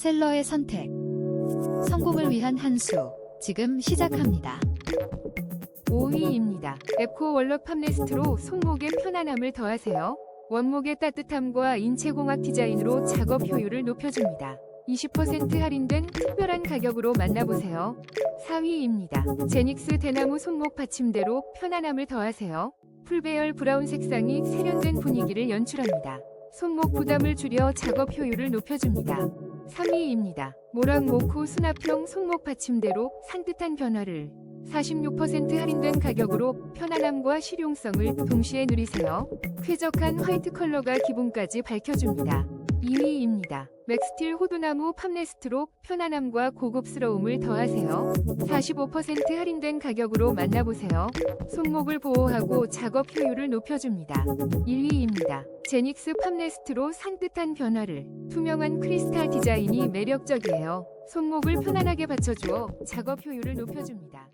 셀러의 선택. 성공을 위한 한 수. 지금 시작합니다. 5위입니다. 에코 월럭 팜레스트로 손목의 편안함을 더하세요. 원목의 따뜻함과 인체공학 디자인으로 작업 효율을 높여줍니다. 20% 할인된 특별한 가격으로 만나보세요. 4위입니다. 제닉스 대나무 손목 받침대로 편안함을 더하세요. 풀배열 브라운 색상이 세련된 분위기를 연출합니다. 손목 부담을 줄여 작업 효율을 높여줍니다. 3위입니다. 모락 모코 수납형 손목 받침대로 산뜻한 변화를 46% 할인된 가격으로 편안함과 실용성을 동시에 누리세요. 쾌적한 화이트 컬러가 기분까지 밝혀줍니다. 2위입니다. 맥스틸 호두나무 팜레스트로 편안함과 고급스러움을 더하세요. 45% 할인된 가격으로 만나보세요. 손목을 보호하고 작업 효율을 높여줍니다. 1위입니다. 제닉스 팜레스트로 산뜻한 변화를 투명한 크리스탈 디자인이 매력적이에요. 손목을 편안하게 받쳐주어 작업 효율을 높여줍니다.